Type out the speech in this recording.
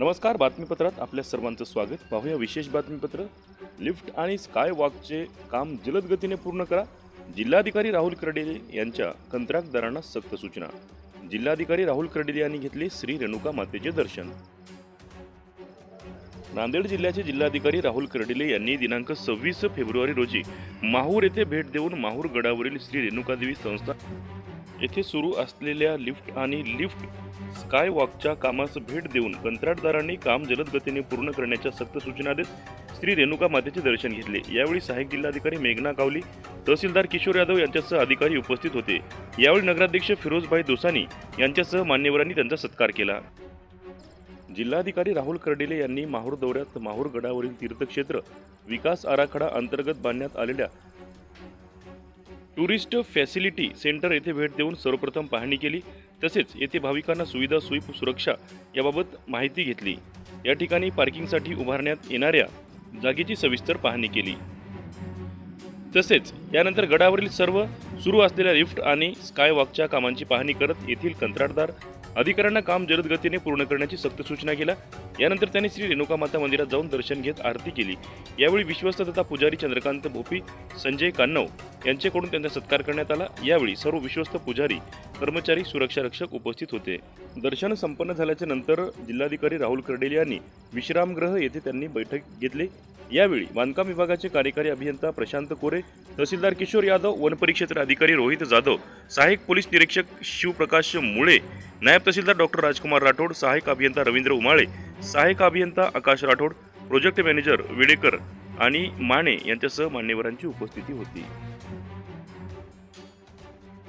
नमस्कार बातमीपत्रात आपल्या सर्वांचं स्वागत. पाहूया विशेष बातमीपत्र. लिफ्ट आणि स्काय वॉकचे काम जलद गतीने पूर्ण करा. जिल्हाधिकारी राहुल कर्डिले यांच्या कंत्राटदारांना सक्त सूचना. जिल्हाधिकारी राहुल कर्डिले यांनी घेतले श्री रेणुका मातेचे दर्शन. नांदेड जिल्ह्याचे जिल्हाधिकारी राहुल कर्डिले यांनी दिनांक सव्वीस फेब्रुवारी रोजी माहूर येथे भेट देऊन माहूर गडावरील श्री रेणुकादेवी संस्था येथे सुरू असलेल्या लिफ्ट आणि लिफ्ट स्काय वॉकच्या कामास भेट देऊन कंत्राटदारांनी काम जलद गतीने पूर्ण करण्याच्या सक्त सूचना देत श्री रेणुका मातेचे दर्शन घेतले. यावेळी सहाय्यक जिल्हाधिकारी मेघना कावली तहसीलदार किशोर यादव यांच्यासह अधिकारी उपस्थित होते. यावेळी नगराध्यक्ष फिरोजभाई दोसानी यांच्यासह मान्यवरांनी त्यांचा सत्कार केला. जिल्हाधिकारी राहुल कर्डिले यांनी माहूर दौऱ्यात माहूर गडावरील तीर्थक्षेत्र विकास आराखडा अंतर्गत बांधण्यात आलेल्या टुरिस्ट फॅसिलिटी सेंटर येथे भेट देऊन सर्वप्रथम पाहणी केली. तसेच येथे भाविकांना सुविधा सोयी सुरक्षा याबाबत माहिती घेतली. या ठिकाणी पार्किंगसाठी उभारण्यात येणाऱ्या जागेची सविस्तर पाहणी केली. तसेच यानंतर गडावरील सर्व सुरू असलेल्या लिफ्ट आणि स्कायवॉकच्या कामांची पाहणी करत येथील कंत्राटदार अधिकाऱ्यांना काम जलद गतीने पूर्ण करण्याची सक्त सूचना केल्या. यानंतर त्यांनी श्री रेणुका माता मंदिरात जाऊन दर्शन घेत आरती केली. यावेळी विश्वस्त तथा पुजारी चंद्रकांत भोपी संजय कान्नव यांच्याकडून त्यांचा सत्कार करण्यात आला. यावेळी सर्व विश्वस्त पुजारी कर्मचारी सुरक्षा रक्षक उपस्थित होते. दर्शन संपन्न झाल्याच्यानंतर जिल्हाधिकारी राहुल कर्डेल यांनी विश्रामगृह येथे त्यांनी बैठक घेतली. यावेळी बांधकाम विभागाचे कार्यकारी अभियंता प्रशांत कोरे तहसीलदार किशोर यादव वनपरिक्षेत्र अधिकारी रोहित जाधव सहाय्यक पोलीस निरीक्षक शिवप्रकाश मुळे नायब तहसीलदार डॉक्टर राजकुमार राठोड सहाय्यक अभियंता रवींद्र उमाळे सहाय्यक अभियंता आकाश राठोड प्रोजेक्ट मॅनेजर विडेकर आणि माने यांच्यासह मान्यवरांची उपस्थिती होती.